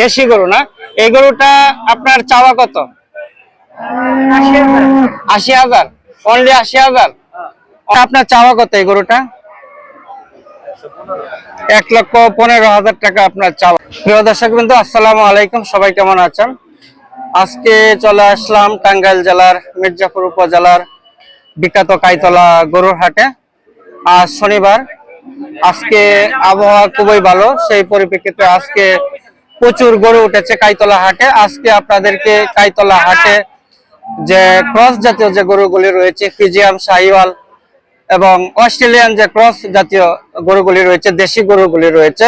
দেশি গরু না? এই গরুটা আপনার চাওয়া কত? আশি হাজার। অনলি আশি হাজার? আপনার চাওয়া কত এই গরুটা? এক লক্ষ পনেরো হাজার টাকা আপনার চাওয়া। প্রিয় দর্শক বিন্দু আসসালামু আলাইকুম। সবাই কেমন আছেন? আজকে চলে আসলাম টাঙ্গাইল জেলার মির্জাপুর উপজেলার বিখ্যাত কাইতলা গরুর হাটে। আজ শনিবার। আজকে আবহাওয়া খুবই ভালো সেই পরিপ্রেক্ষিতে আজকে প্রচুর গরু উঠেছে কাইতলা হাটে। আজকে আপনাদেরকে কাইতলা হাটে যে ক্রস জাতীয় যে গরুগুলি রয়েছে, ফিজিয়াম শাহিওয়াল এবং অস্ট্রেলিয়ান যে ক্রস জাতীয় গরুগুলি রয়েছে, দেশি গরুগুলি রয়েছে,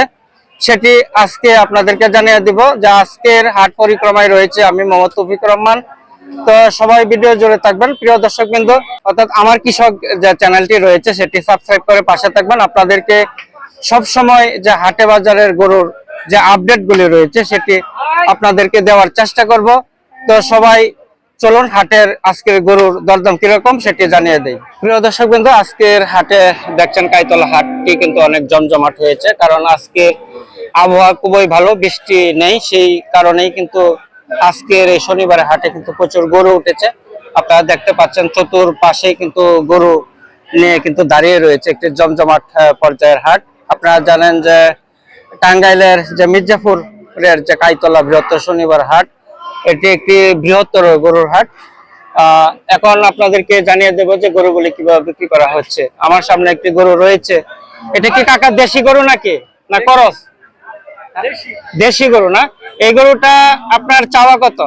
সেটি আজকে আপনাদেরকে জানিয়ে দিব যে আজকের হাট পরিক্রমায় রয়েছে আমি মোহাম্মদ তৌফিক রহমান। তো সবাই ভিডিও জুড়ে থাকবেন। প্রিয় দর্শক বিন্দু অর্থাৎ আমার কৃষক যে চ্যানেলটি রয়েছে, সেটি সাবস্ক্রাইব করে পাশে থাকবেন। আপনাদেরকে সব সময় যে হাটে বাজারের গরুর যে আপডেট গুলি রয়েছে সেটি আপনাদেরকে দেওয়ার চেষ্টা করব। তো সবাই চলুন, হাটের আজকের গরুর দরদাম কীরকম সেটি জানিয়ে দেই। প্রিয় দর্শক বিন্দু, আজকের হাটে দেখছেন কাইতলা হাটটি কিন্তু অনেক জমজমাট হয়েছে, কারণ আজকে আবহাওয়া খুবই ভালো, বৃষ্টি নেই, সেই কারণেই কিন্তু আজকের এই শনিবারে হাটে কিন্তু প্রচুর গরু উঠেছে। আপনারা দেখতে পাচ্ছেন চতুর পাশেই কিন্তু গরু নিয়ে কিন্তু দাঁড়িয়ে রয়েছে একটি জমজমাট পর্যায়ের হাট। আপনারা জানেন যে টাঙ্গাইলের যে মির্জাপুরের যে কাইতলা বৃহত্তর শনিবার হাট এটি একটি বৃহত্তর গরুর হাট। এখন আপনাদেরকে জানিয়ে দেবো যে গরুগুলি কীভাবে বিক্রি করা হচ্ছে। আমার সামনে একটি গরু রয়েছে। এটা কি কাকা দেশি গরু নাকি? না করস? দেশি। গরু না? এই গরুটা আপনার চাওয়া কত?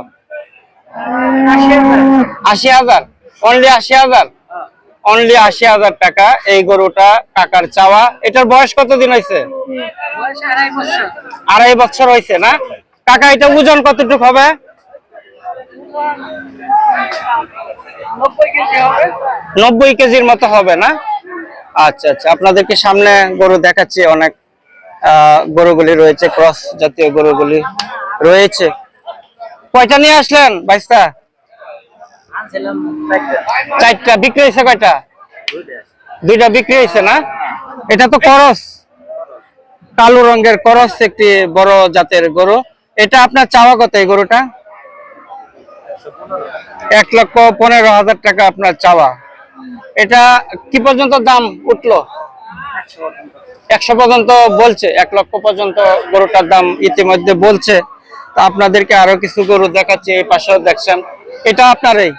আশি হাজার। অনলি আশি হাজার? অনলি আশি হাজার টাকা এই গরুটা কাকার চাওয়া। এটার বয়স কতদিন হয়েছে? আড়াই বছর। হয়েছে না? কাকা এটা ওজন কতটুকু হবে? নব্বই কেজির মতো হবে না? আচ্ছা আচ্ছা আপনাদেরকে সামনে গরু দেখাচ্ছি। অনেক গরুগুলি রয়েছে ক্রস জাতীয় গরুগুলি রয়েছে। কয়টা নিয়ে আসলেন বাইশটা? চারটা বিক্রি হয়েছে কয়টা? দুইটা বিক্রি হয়েছে না? এটা তো করস। কালো রঙের করস, একটি বড় জাতের গরু। এটা আপনার চাওয়া কত এই গরুটা? এক লক্ষ পনেরো হাজার টাকা আপনার চাওয়া। এটা কি পর্যন্ত দাম উঠল? একশো পর্যন্ত বলছে, এক লক্ষ পর্যন্ত গরুটার দাম ইতিমধ্যে বলছে। তা আপনাদেরকে আরও কিছু গরু দেখাচ্ছি, এই পাশেও দেখছেন। এটা আপনারই?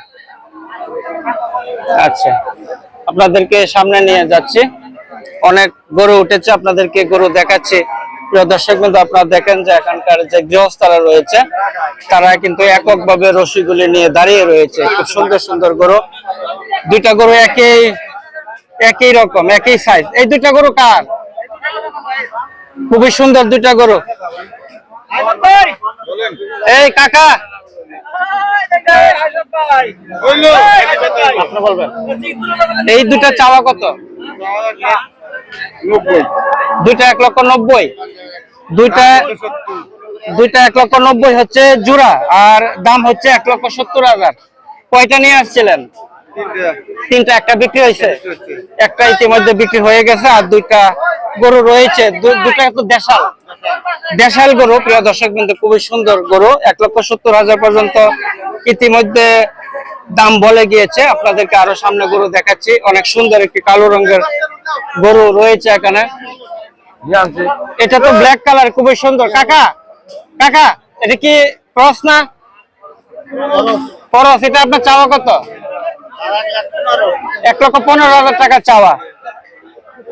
আচ্ছা। আপনাদেরকে সামনে নিয়ে যাচ্ছি। অনেক গরু উঠেছে, আপনাদেরকে গরু দেখাচ্ছি। প্রিয় দর্শক কিন্তু আপনারা দেখেন যে এখানকার যে গৃহস্থরা রয়েছে, তারা কিন্তু এককভাবে রশিগুলি নিয়ে দাঁড়িয়ে রয়েছে। খুব সুন্দর সুন্দর গরু। দুইটা গরু একই একই রকম, একই সাইজ এই দুইটা গরু কার? খুবই সুন্দর দুইটা গরু। এই কাকা! আপনি বলবেন। এই দুটা চাওয়া কত? দুইটা এক লক্ষ নব্বই। দুইটা দুইটা এক লক্ষ নব্বই হচ্ছে জোড়া আর দাম হচ্ছে এক লক্ষ সত্তর হাজার। কয়টা নিয়ে আসছিলেন? তিনটা। একটা বিক্রি হয়েছে। একটা ইতিমধ্যে বিক্রি হয়ে গেছে আর দুইটা গরু রয়েছে। দু- দুটা তো দেশাল। দেশাল গরু প্রিয় দর্শক কিন্তু খুবই সুন্দর গরু। এক লক্ষ সত্তর হাজার পর্যন্ত ইতিমধ্যে দাম বলে গিয়েছে। আপনাদেরকে আরও সামনে গরু দেখাচ্ছি। অনেক সুন্দর একটি কালো রঙের গরু রয়েছে এখানে। এটা তো ব্ল্যাক কালার খুবই সুন্দর। কাকা কাকা, এটা কি ক্রস না? খরচ এটা আপনার চাওয়া কত? এক লক্ষ পনেরো হাজার টাকা চাওয়া।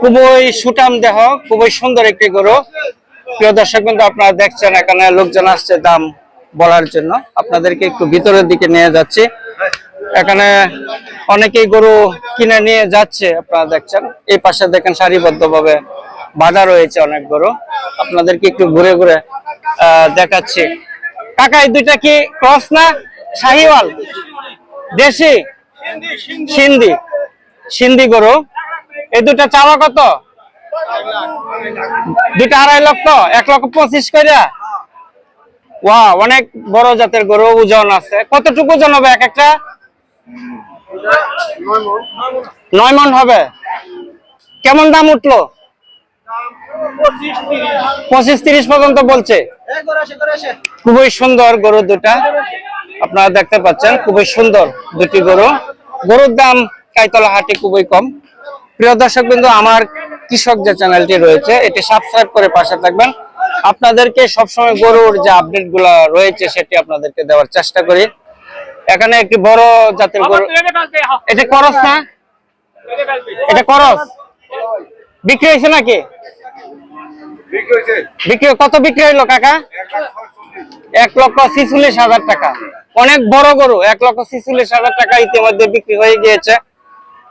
খুবই সুটাম দেহ, খুবই সুন্দর একটি গরু। প্রিয় দর্শক কিন্তু আপনারা দেখছেন এখানে লোকজন আসছে দাম বলার জন্য। আপনাদেরকে একটু ভিতরের দিকে নিয়ে যাচ্ছি। এখানে অনেকেই গরু কিনে নিয়ে যাচ্ছে, আপনারা দেখছেন। এই পাশে দেখেন সারিবদ্ধ ভাবে বাধা রয়েছে অনেক গরু। আপনাদেরকে একটু ঘুরে ঘুরে দেখাচ্ছি। কাকা এই দুইটা কি ক্রস না শাহিওয়াল? দেশি? সিন্ধি। সিন্ধি গরু। এই দুটা চাওয়া কত? দুটা আড়াই লক্ষ, এক লক্ষ পঁচিশ কইরা। ওয়া অনেক বড় জাতের গরু, ওজন আছে। কতটুকু ওজন হবে এক একটা? নয় মন হবে। কেমন দাম উঠল? পঁচিশ তিরিশ পর্যন্ত বলছে। খুবই সুন্দর গরু দুটা। আপনারা দেখতে পাচ্ছেন, খুবই সুন্দর দুটি গরু। গরুর দাম কাইতলা হাটে খুবই কম। প্রিয় দর্শক বিন্দু আমার কৃষক যে চ্যানেলটি রয়েছে, এটি সাবস্ক্রাইব করে পাশে থাকবেন। আপনাদেরকে সবসময় গরুর যে আপডেটগুলা রয়েছে, সেটি আপনাদেরকে দেওয়ার চেষ্টা করি। এখানে একটি বড় জাতের গরু। এটা করস না? এটা করস? বিক্রি হয়েছে নাকি? বিক্রি কত বিক্রি হইল কাকা? এক লক্ষ ছিচল্লিশ হাজার টাকা। অনেক বড় গরু এক লক্ষ ছিচল্লিশ হাজার টাকা ইতিমধ্যে বিক্রি হয়ে গিয়েছে।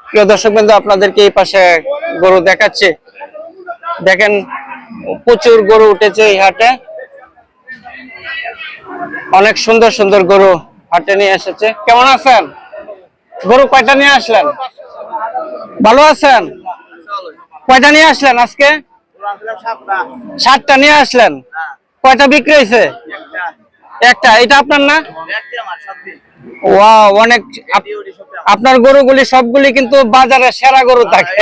প্রিয় দর্শক বিন্দু আপনাদেরকে এই পাশে গরু দেখাচ্ছে। দেখেন প্রচুর গরু উঠেছে এই হাটে। অনেক সুন্দর সুন্দর গরু হাটে নিয়ে এসেছে। কেমন আছেন? গরু কয়টা নিয়ে আসলেন? ভালো আছেন? কয়টা নিয়ে আসলেন আজকে? সাতটা নিয়ে আসলেন। কয়টা বিক্রি হয়েছে? একটা। এটা আপনার না? অনেক আপ- আপনার গরুগুলি সবগুলি কিন্তু বাজারে সেরা গরু থাকে।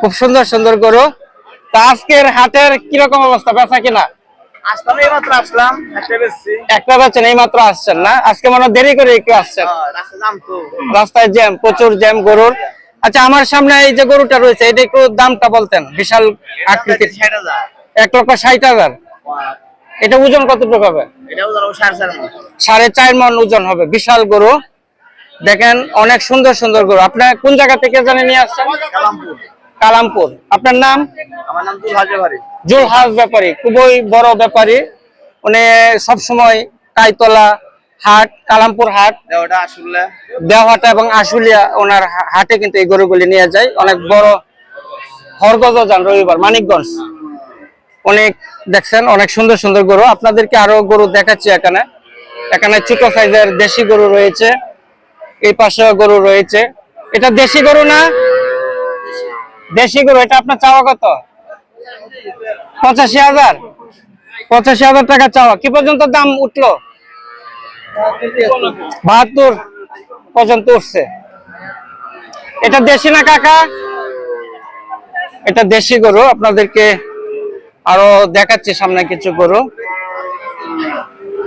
খুব সুন্দর সুন্দর গরু। তা আজকের হাটের কীরকম অবস্থা? বেচা কিনা? আসলাম। এই মাত্র আসলাম একটা বেশি একটা বেচেন এই মাত্র আসছেন না? আজকে মনে দেরি করে একটু আসছেন। রাস্তা জাম তো। রাস্তায় জ্যাম প্রচুর জ্যাম গরুর। আচ্ছা আমার সামনে এই যে গরুটা রয়েছে এটা একটু দামটা বলতেন বিশাল আকৃতির। এক লক্ষ ষাট হাজার। এটা ওজন কতটুকু হবে। সাড়ে চার মন। ওজন হবে। বিশাল গরু। দেখেন অনেক সুন্দর সুন্দর গরু। আপনার কোন জায়গা থেকে জানে নিয়ে আসছেন? কালামপুর। আপনার নাম? আমার নাম ব্যাপারী। খুবই বড় ব্যাপারী। উনি সবসময় কাইতলা হাট কালামপুর হাট দেওয়াটা এবং আশুলিয়া ওনার হাটে কিন্তু এই গরুগুলি নিয়ে যায়। অনেক বড় হরগজ যান রবিবার মানিকগঞ্জ। অনেক দেখছেন অনেক সুন্দর সুন্দর গরু। আপনাদেরকে আরও গরু দেখাচ্ছি এখানে। এখানে ছোট সাইজের দেশি গরু রয়েছে এই পাশে গরু রয়েছে। এটা দেশি গরু না? দেশি গরু এটা আপনার চাওয়া কত? পঁচাশি হাজার। পঁচাশি হাজার টাকা চাওয়া। কি পর্যন্ত দাম উঠল? বাহাত্তর পর্যন্ত উঠছে। এটা দেশি না কাকা? এটা দেশি গরু আপনাদেরকে আরও দেখাচ্ছি সামনে কিছু গরু।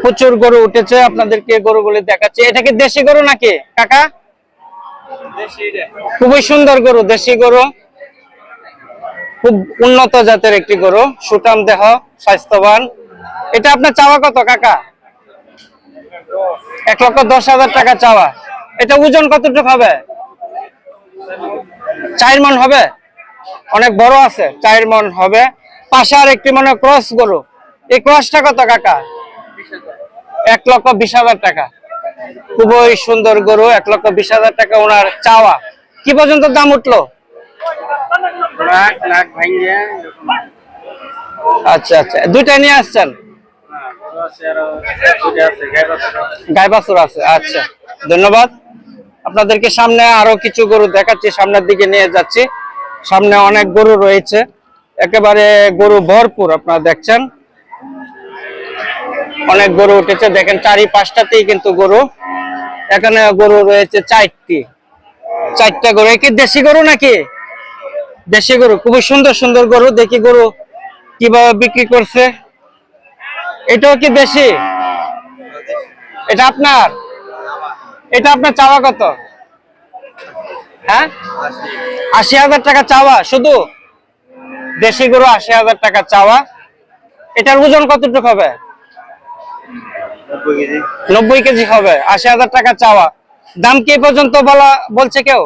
প্রচুর গরু উঠেছে আপনাদেরকে গরুগুলি দেখাচ্ছি। এটা কি দেশি গরু নাকি? কাকা? খুবই সুন্দর গরু দেশি গরু। খুব উন্নত জাতের একটি গরু। সুটাম দেহ, স্বাস্থ্যবান। এটা আপনার চাওয়া কত, কাকা? এক লক্ষ দশ হাজার টাকা চাওয়া। এটা ওজন কতটুকু হবে? চার মন হবে? অনেক বড় আছে চার মন হবে। পাশার একটি মনে ক্রস গরু। এই ক্রসটা কত, কাকা? এক লক্ষ বিশ হাজার টাকা। খুবই সুন্দর গরু, এক লক্ষ বিশ হাজার টাকা ওনার চাওয়া। কি পর্যন্ত দাম উঠল? আচ্ছা আচ্ছা। দুইটা নিয়ে আসছেন? গাই বাছুর আছে আচ্ছা। ধন্যবাদ। আপনাদেরকে সামনে আরও কিছু গরু দেখাচ্ছি, সামনের দিকে নিয়ে যাচ্ছি। সামনে অনেক গরু রয়েছে। একেবারে গরু ভরপুর, আপনারা দেখছেন। অনেক গরু উঠেছে। দেখেন চারি পাঁচটাতেই কিন্তু গরু। এখানে গরু রয়েছে চারটি। চারটা গরু। কি দেশি গরু নাকি? দেশি গরু খুবই সুন্দর সুন্দর গরু দেখি গরু কীভাবে বিক্রি করছে। এটাও কি দেশি? এটা আপনার? এটা আপনার চাওয়া কত? হ্যাঁ? আশি হাজার টাকা চাওয়া শুধু? দেশি গরু আশি হাজার টাকা চাওয়া। এটার ওজন কতটুকু হবে? নব্বই কেজি। হবে আশি হাজার টাকা চাওয়া। দাম কি পর্যন্ত বলা বলছে কেউ?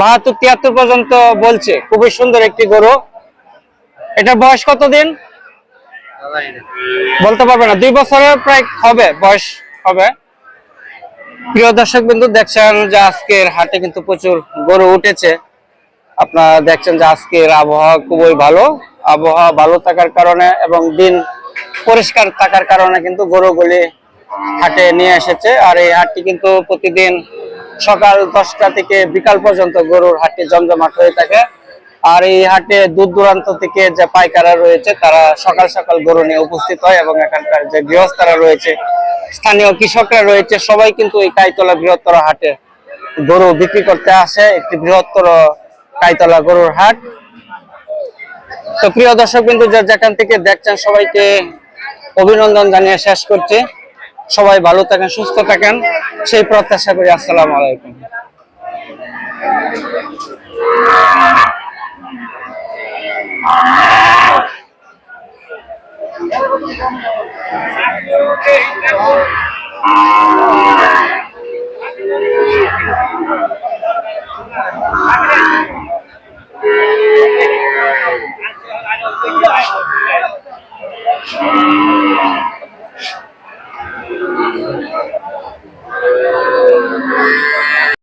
বাহাত্তর, তিয়াত্তর পর্যন্ত বলছে। খুবই সুন্দর একটি গরু। এটা বয়স কতদিন? বলতে পারবে না। দুই বছরের প্রায় হবে, বয়স হবে। প্রিয় দর্শক বিন্দু দেখছেন যে আজকের হাটে কিন্তু প্রচুর গরু উঠেছে। আপনারা দেখছেন যে আজকের আবহাওয়া খুবই ভালো। আবহাওয়া ভালো থাকার কারণে এবং দিন পরিষ্কার থাকার কারণে কিন্তু গরুগুলি হাটে নিয়ে এসেছে। আর এই হাটটি কিন্তু প্রতিদিন সকাল দশটা থেকে বিকাল পর্যন্ত গরুর হাটে জমজমাট হয়ে থাকে। আর এই হাটে দূর দূরান্ত থেকে যে পাইকাররা রয়েছে, তারা সকাল সকাল গরু নিয়ে উপস্থিত হয় এবং এখানকার যে গৃহস্থরা রয়েছে, স্থানীয় কৃষকরা রয়েছে, সবাই কিন্তু এই কাইতলা বৃহত্তর হাটে গরু বিক্রি করতে আসে। একটি বৃহত্তর কাইতলা গরুর হাট। তো প্রিয় দর্শক বিন্দু যেখান থেকে দেখছেন সবাইকে অভিনন্দন জানিয়ে শেষ করছি। সবাই ভালো থাকেন সুস্থ থাকেন। সেই প্রত্যাশা করি আসসালাম আলাইকুম।